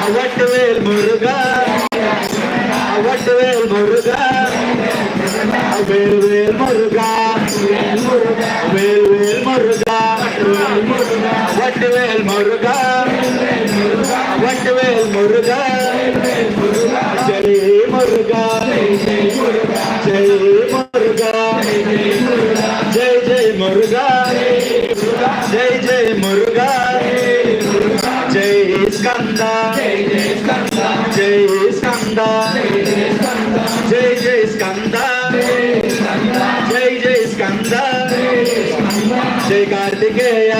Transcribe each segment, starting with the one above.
அவட்டுவேல் முருகா அவட்டுவேல் முருகா வேல் வேல் முருகா వేల్ మురుగా వేల్ మురుగా వట్ మురుగా జై మురుగా జై మురుగా జై జై మురుగా జై జై మురుగా జై స్కంద జై స్కంద కార్తికేయ.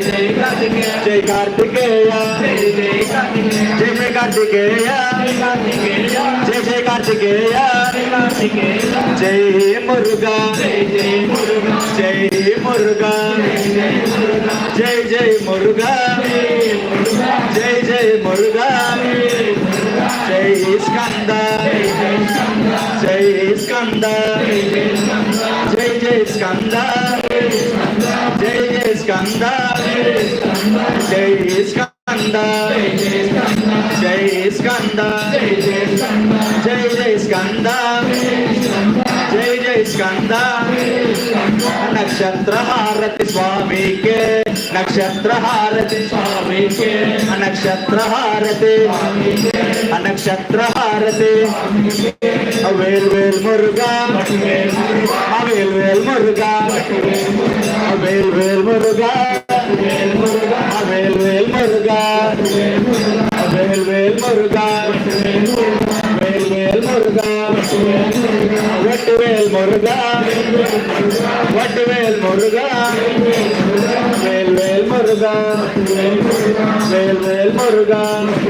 జై కార్తికేయ. జై జై కార్తికేయ. జై జై కార్తికేయ. జై మురుగా. జై మురుగా. జై జై మురుగా. జై జై మురుగా. జై స్కంద. జై స్కంద. జై జై స్కంద. స్కంద జై స్కంద జై స్కంద జై జై స్కంద జై జై స్కంద నక్షత్ర స్వామికే నక్షత్ర స్వామికే నక్షత్ర హారతి నక్షత్ర హారతి వేల్ వేల్ మురుగా వేల్ వేల్ మురుగా వేల్ వేల్ మురుగా వేల్ వేల్ మురుగా వేల్ వేల్ మురుగా వేల్ వేల్ మురుగా వట్టు వేల్ మురుగా వట్టు వేల్ మురుగా వేల్ వేల్ మురుగా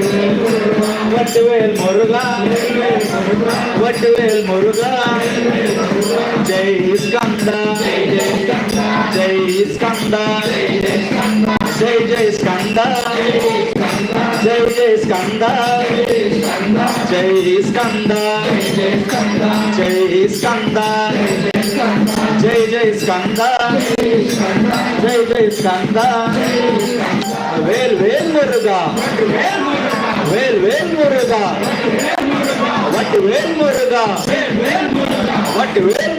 వేల్ వేల్ మురుగా వట్టు వేల్ మురుగా వట్టు వేల్ మురుగా జై స్కంద జై స్కంద జై జై స్కంద జై జై స్కంద జై స్కంద జై స్కంద జై జై స్కంద జై జై స్కంద వేల్ వేల్ మురుగా వేల్ వేల్ మురుగా వట్టి వేల్ మురుగా వట్టి వేల్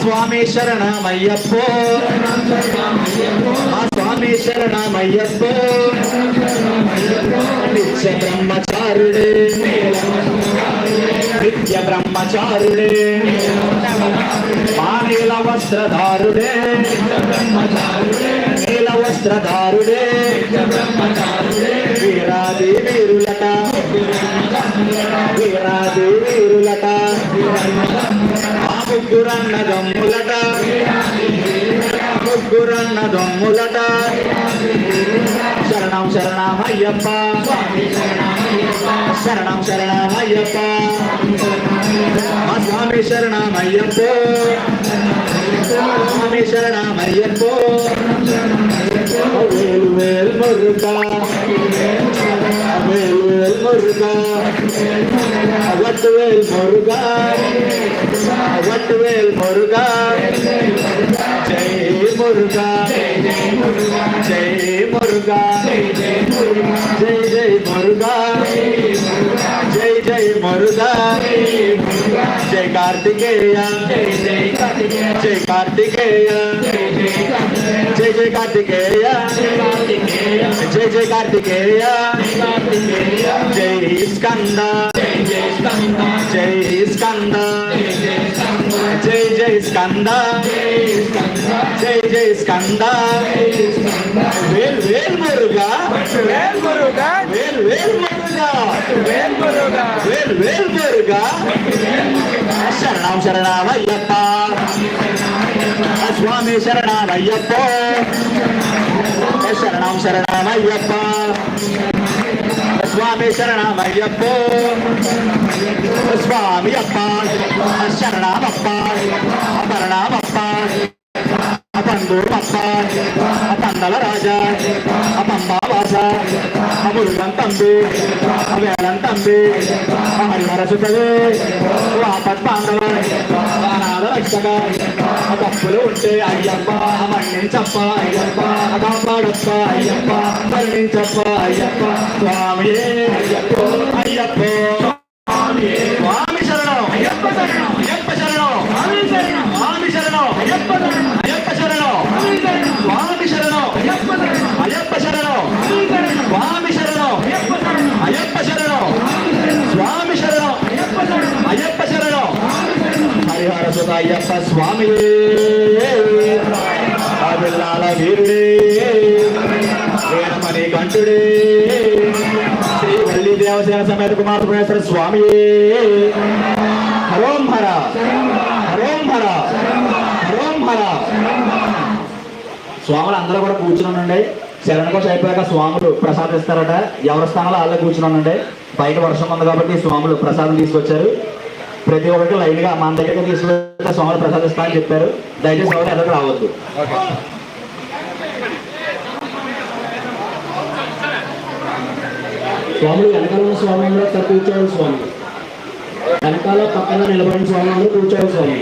స్వామి శరణమయ్యప్పో. మా స్వామి శరణమయ్యప్పో. నిత్య బ్రహ్మచారుడే. నిత్య బ్రహ్మచారుడే. మా నీల వస్త్రధారుడే. నీల వస్త్రధారుడే. వీరాది వీరులట ముగ్గురన్న దమ్ములట ముగ్గురన్న దమ్ములట శరణం శరణం అయ్యప్ప శరణం శరణం అయ్యప్ప మా స్వామి శరణం అయ్యప్ప స్వామి శరణం అయ్యప్ప వేలు వేలు మురుగా వేలు వేలు మురుగా. వట్టు వేలు మురుగా. వట్టు వేలు మురుగా. జై మురుగా. జై మురుగా. జై జై మురుగా. జై జై మురుగా. జై కార్తికేయ. జయ కార్తికేయ. జయ జయ కార్తికేయ. జయ జయ కార్తికేయ. జై స్కంద. జై స్కంద. జై జై స్కంద. జై జై స్కంద. వేల్ వేల్ మురుగా. వేల్ మురుగా. వేల్ వేల్ మురుగా వేల్ మురుగా. వేల్ వేల్ మురుగా. శరణం శరణమయ్యప్ప. స్వామి శరణమయ్యప్ప. శరణం శరణమయ్యప్ప. స్వామి స్వామి స్వామి అప్ప. శరణమప్ప. అపరణమప్ప. అపండు అప్ప అపందల రాజా అపంబావాస అమురుగం తంబి అవేళం తంబి హరిహర సుతవే వాపత్ బాంధవ అనాథ రక్షక తప్పులు ఉంటే అయ్యప్ప మన్నించప్ప అయ్యప్ప కాపాడప్ప అయ్యప్ప మన్నించప్ప అయ్యప్ప స్వామి అయ్యప్ప అయ్యప్ప స్వామి శరణం శరణం అయ్యప్ప శరణం. అయ్యప్ప స్వామి అవిల్లాల వీరుడే. వేణమణి కంఠుడే. శ్రీ వల్లి దేవసేన సమేత కుమార్ పురేశ్వర స్వామి హరోం హర. హరోం హర. హరోం హర. స్వాములు అందరూ కూడా కూర్చుని ఉండండి శరణ కోసం అయిపోయాక స్వాములు ప్రసాదం ఇస్తారట ఎవరి స్థానంలో వాళ్ళే కూర్చుని ఉండండి బయట వర్షం ఉంది కాబట్టి స్వాములు ప్రసాదం తీసుకొచ్చారు. ప్రతి ఒక్కరికి లైన్గా మన దగ్గరికి తీసుకొస్తే స్వాములు ప్రసాదం అని చెప్పారు. దయచేసి ఎవరు ఎదకు రావద్దు. స్వాములు వెనకాల ఉన్న స్వామి అందరూ కూర్చోవాలి స్వామి. వెనకాల పక్కన నిలబడిన స్వామి అందరూ కూర్చోవాలి స్వామి.